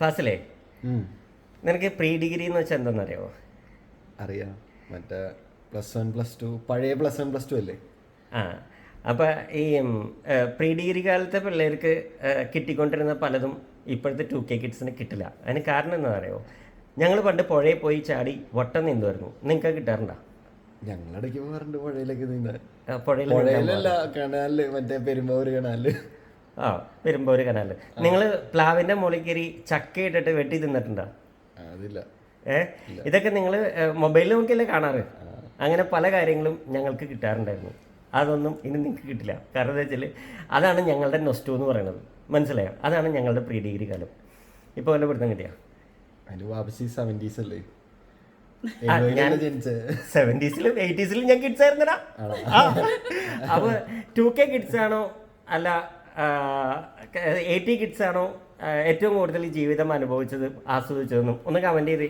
ഫാസിലേ നിനക്ക് pre degree എന്ന് വെച്ചാൽ എന്താണെന്നറിയോ അറിയാം. മറ്റേ പ്ലസ് വൺ പ്ലസ് ടു പഴയ പ്ലസ് വൺ പ്ലസ് ടു അല്ലേ? ആ. അപ്പോൾ ഈ പ്രീ ഡിഗ്രി കാലത്തെ പിള്ളേർക്ക് കിട്ടിക്കൊണ്ടിരുന്ന പലതും ഇപ്പോഴത്തെ ടു കെ കിഡ്സിന് കിട്ടില്ല. അതിന് കാരണം എന്താ പറയുമോ ഞങ്ങൾ പണ്ട് പുഴയിൽ പോയി ചാടി വട്ടം നീന്തുമായിരുന്നു. നിങ്ങൾക്ക് കിട്ടാറുണ്ടോ? ഞങ്ങളിടയ്ക്ക് പോകാറുണ്ട് പുഴയിലേക്ക് നീന്താൻ. പുഴയിലല്ല കനാലിൽ മറ്റേ പെരുമ്പാവൂർ കനാലിൽ. ആ വരുമ്പോ ഒരു കനാല്. നിങ്ങൾ പ്ലാവിന്റെ മുകളിൽ കയറി ചക്ക ഇട്ടിട്ട് വെട്ടി തിന്നിട്ടുണ്ടോ? അതില്ല. ഏ? ഇതൊക്കെ നിങ്ങൾ മൊബൈലിൽ നോക്കിയല്ലേ കാണാറ്? അങ്ങനെ പല കാര്യങ്ങളും ഞങ്ങൾക്ക് കിട്ടാറുണ്ടായിരുന്നു. അതൊന്നും ഇനി നിങ്ങൾക്ക് കിട്ടില്ല. കാരണം എന്താ വെച്ചാൽ അതാണ് ഞങ്ങളുടെ നൊസ്റ്റു എന്ന് പറയുന്നത്. മനസ്സിലായോ? അതാണ് ഞങ്ങളുടെ പ്രീ ഡിഗ്രി കാലം. ഇപ്പോൾ വല്ല പിടുത്തം കിട്ടിയ? അതിന് വാപ്പസി സെവന്റീസ് അല്ലേ? സെവന്റീസിലും എയ്റ്റീസിലും ഞാൻ കിഡ്സ് ആയിരുന്നടാ. അപ്പൊ ടു കെ കിഡ്സ് ആണോ? അല്ല എയ്റ്റി കിഡ്സ് ആണോ ഏറ്റവും കൂടുതൽ ജീവിതം അനുഭവിച്ചത് ആസ്വദിച്ചതെന്നും ഒന്ന് കമന്റ് ചെയ്ത്.